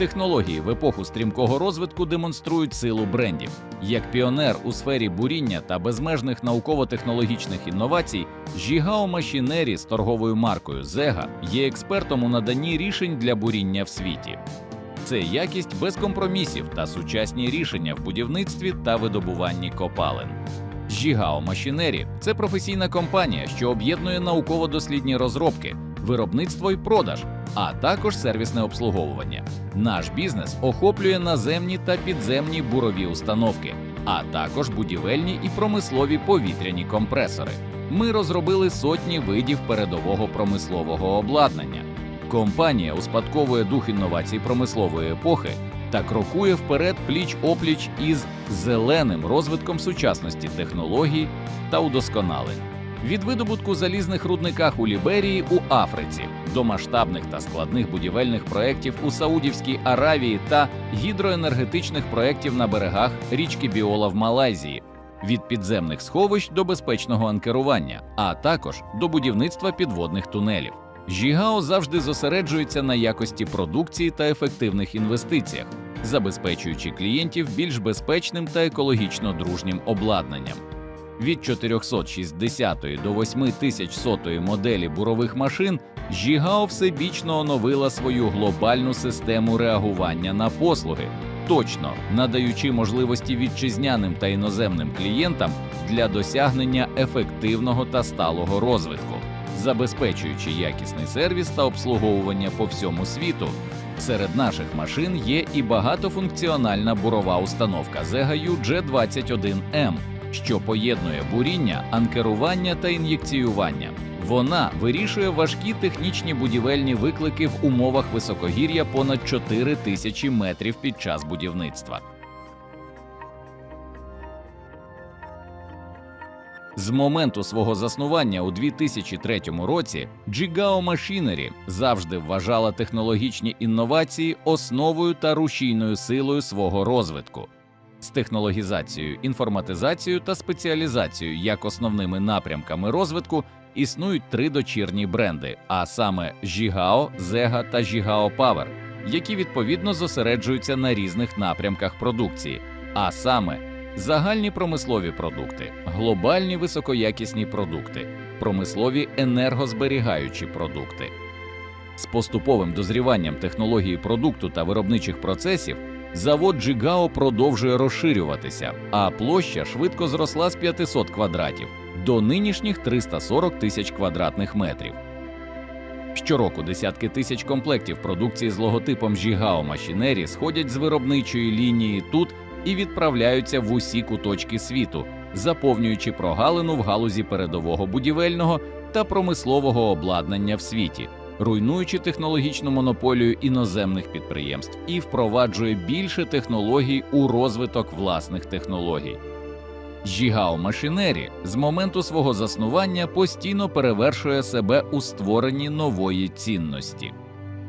Технології в епоху стрімкого розвитку демонструють силу брендів. Як піонер у сфері буріння та безмежних науково-технологічних інновацій, Жігао Машінері з торговою маркою Зега є експертом у наданні рішень для буріння в світі. Це якість без компромісів та сучасні рішення в будівництві та видобуванні копалин. Жігао Машінері це професійна компанія, що об'єднує науково-дослідні розробки, виробництво і продаж, а також сервісне обслуговування. Наш бізнес охоплює наземні та підземні бурові установки, а також будівельні і промислові повітряні компресори. Ми розробили сотні видів передового промислового обладнання. Компанія успадковує дух інновацій промислової епохи та крокує вперед пліч опліч із зеленим розвитком сучасності технологій та удосконалень. Від видобутку залізних рудниках у Ліберії у Африці до масштабних та складних будівельних проєктів у Саудівській Аравії та гідроенергетичних проєктів на берегах річки Біола в Малайзії, від підземних сховищ до безпечного анкерування, а також до будівництва підводних тунелів. Жігао завжди зосереджується на якості продукції та ефективних інвестиціях, забезпечуючи клієнтів більш безпечним та екологічно дружнім обладнанням. Від 460 до 8100 моделі бурових машин Жігао всебічно оновила свою глобальну систему реагування на послуги, точно надаючи можливості вітчизняним та іноземним клієнтам для досягнення ефективного та сталого розвитку, забезпечуючи якісний сервіс та обслуговування по всьому світу. Серед наших машин є і багатофункціональна бурова установка Zegaju G21M, що поєднує буріння, анкерування та ін'єкціювання. Вона вирішує важкі технічні будівельні виклики в умовах високогір'я понад 4 тисячі метрів під час будівництва. З моменту свого заснування у 2003 році Jigao Machinery завжди вважала технологічні інновації основою та рушійною силою свого розвитку. З технологізацією, інформатизацією та спеціалізацією як основними напрямками розвитку існують три дочірні бренди, а саме Jigao, Zega та Jigao Power, які відповідно зосереджуються на різних напрямках продукції, а саме загальні промислові продукти, глобальні високоякісні продукти, промислові енергозберігаючі продукти. З поступовим дозріванням технології продукту та виробничих процесів завод Джигао продовжує розширюватися, а площа швидко зросла з 500 квадратів до нинішніх 340 тисяч квадратних метрів. Щороку десятки тисяч комплектів продукції з логотипом Жігао Машінері сходять з виробничої лінії тут і відправляються в усі куточки світу, заповнюючи прогалину в галузі передового будівельного та промислового обладнання в світі, руйнуючи технологічну монополію іноземних підприємств і впроваджує більше технологій у розвиток власних технологій. Жігао Машінері з моменту свого заснування постійно перевершує себе у створенні нової цінності.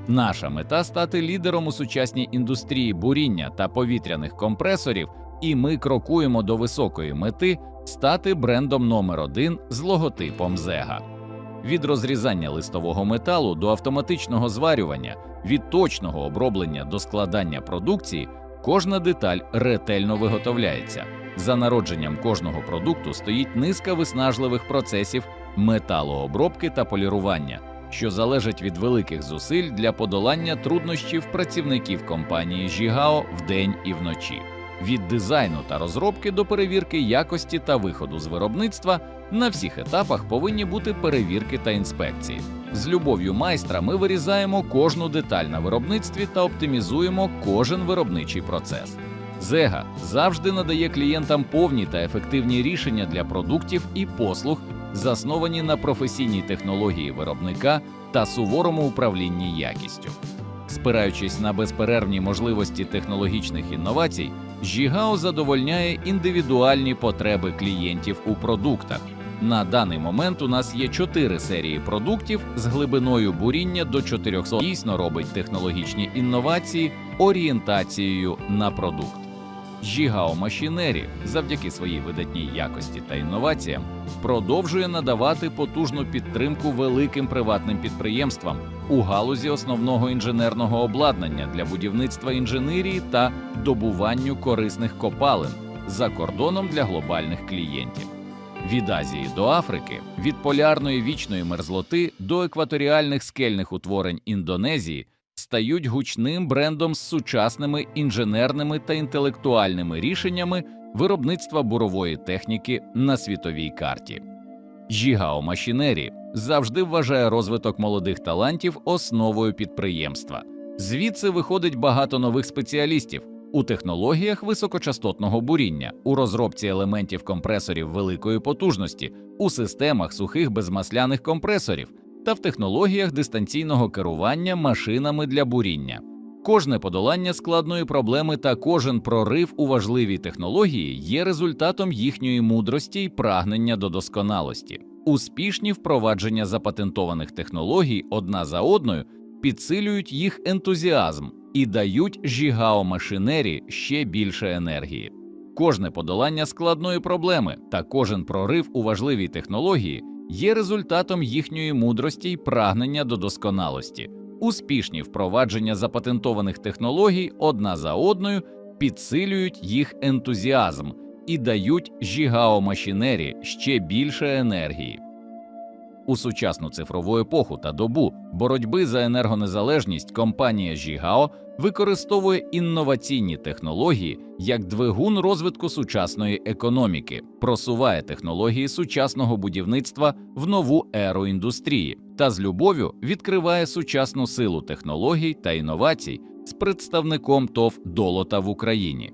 Наша мета стати лідером у сучасній індустрії буріння та повітряних компресорів, і ми крокуємо до високої мети стати брендом номер один з логотипом Зега. Від розрізання листового металу до автоматичного зварювання, від точного оброблення до складання продукції, кожна деталь ретельно виготовляється. За народженням кожного продукту стоїть низка виснажливих процесів металообробки та полірування, що залежать від великих зусиль для подолання труднощів працівників компанії Жігао вдень і вночі. Від дизайну та розробки до перевірки якості та виходу з виробництва на всіх етапах повинні бути перевірки та інспекції. З любов'ю майстра ми вирізаємо кожну деталь на виробництві та оптимізуємо кожен виробничий процес. Зега завжди надає клієнтам повні та ефективні рішення для продуктів і послуг, засновані на професійній технології виробника та суворому управлінні якістю. Спираючись на безперервні можливості технологічних інновацій, Жігао задовольняє індивідуальні потреби клієнтів у продуктах. На даний момент у нас є чотири серії продуктів з глибиною буріння до 400. Дійсно робить технологічні інновації орієнтацією на продукт. Жігао Машінері завдяки своїй видатній якості та інноваціям продовжує надавати потужну підтримку великим приватним підприємствам у галузі основного інженерного обладнання для будівництва інженерії та добуванню корисних копалин за кордоном для глобальних клієнтів. Від Азії до Африки, від полярної вічної мерзлоти до екваторіальних скельних утворень Індонезії стають гучним брендом з сучасними інженерними та інтелектуальними рішеннями виробництва бурової техніки на світовій карті. Жігао Машінері завжди вважає розвиток молодих талантів основою підприємства. Звідси виходить багато нових спеціалістів у технологіях високочастотного буріння, у розробці елементів компресорів великої потужності, у системах сухих безмасляних компресорів та в технологіях дистанційного керування машинами для буріння. Кожне подолання складної проблеми та кожен прорив у важливій технології є результатом їхньої мудрості й прагнення до досконалості. Успішні впровадження запатентованих технологій одна за одною підсилюють їх ентузіазм і дають жігао машинері ще більше енергії. Кожне подолання складної проблеми та кожен прорив у важливій технології є результатом їхньої мудрості й прагнення до досконалості. Успішні впровадження запатентованих технологій одна за одною підсилюють їх ентузіазм і дають жігаомашінері ще більше енергії. У сучасну цифрову епоху та добу боротьби за енергонезалежність компанія Жігао використовує інноваційні технології як двигун розвитку сучасної економіки, просуває технології сучасного будівництва в нову еру індустрії та з любов'ю відкриває сучасну силу технологій та інновацій з представником ТОВ Долота в Україні.